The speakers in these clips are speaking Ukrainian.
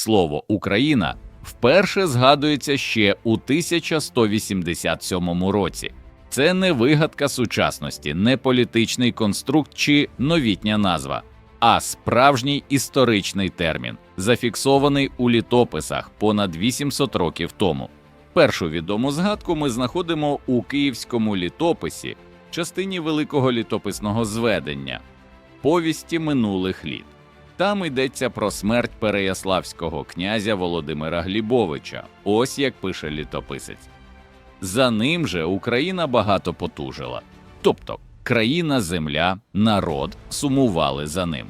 Слово Україна вперше згадується ще у 1187 році. Це не вигадка сучасності, не політичний конструкт чи новітня назва, а справжній історичний термін, зафіксований у літописах понад 800 років тому. Першу відому згадку ми знаходимо у київському літописі, частині великого літописного зведення, повісті минулих літ. Там йдеться про смерть переяславського князя Володимира Глібовича. Ось як пише літописець. За ним же Україна багато потужила. Тобто країна, земля, народ сумували за ним.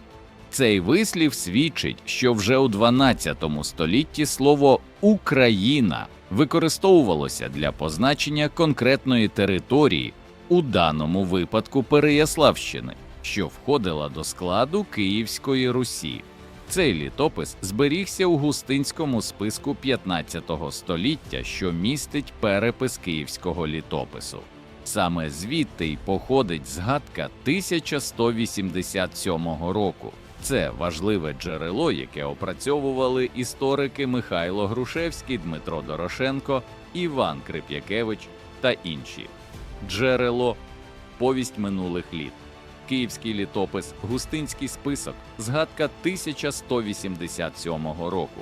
Цей вислів свідчить, що вже у 12 столітті слово Україна використовувалося для позначення конкретної території, у даному випадку Переяславщини, що входила до складу Київської Русі. Цей літопис зберігся у густинському списку 15 століття, що містить перепис київського літопису. Саме звідти й походить згадка 1187 року. Це важливе джерело, яке опрацьовували історики Михайло Грушевський, Дмитро Дорошенко, Іван Крип'якевич та інші. Джерело повість минулих літ. Київський літопис, Густинський список, згадка 1187 року.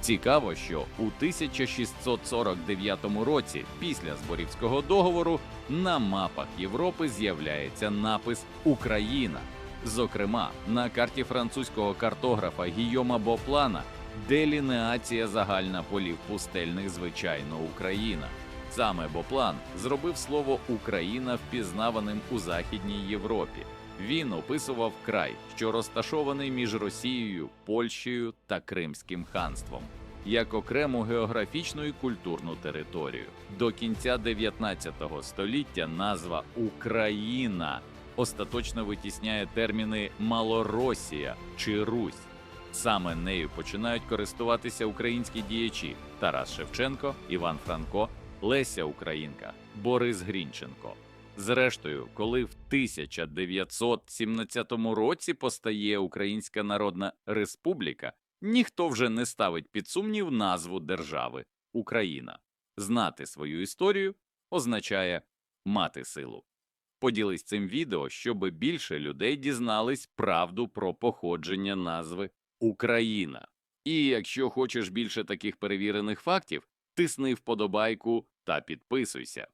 Цікаво, що у 1649 році, після Зборівського договору, на мапах Європи з'являється напис Україна. Зокрема, на карті французького картографа Гійома Боплана делінеація загальна полів пустельних, звичайно, Україна. Саме Боплан зробив слово Україна впізнаваним у Західній Європі. Він описував край, що розташований між Росією, Польщею та Кримським ханством, як окрему географічну і культурну територію. До кінця 19 століття назва Україна остаточно витісняє терміни Малоросія чи Русь. Саме нею починають користуватися українські діячі Тарас Шевченко, Іван Франко, Леся Українка, Борис Грінченко. Зрештою, коли в 1917 році постає Українська Народна Республіка, ніхто вже не ставить під сумнів назву держави Україна. Знати свою історію означає мати силу. Поділись цим відео, щоб більше людей дізнались правду про походження назви Україна. І якщо хочеш більше таких перевірених фактів, тисни вподобайку та підписуйся.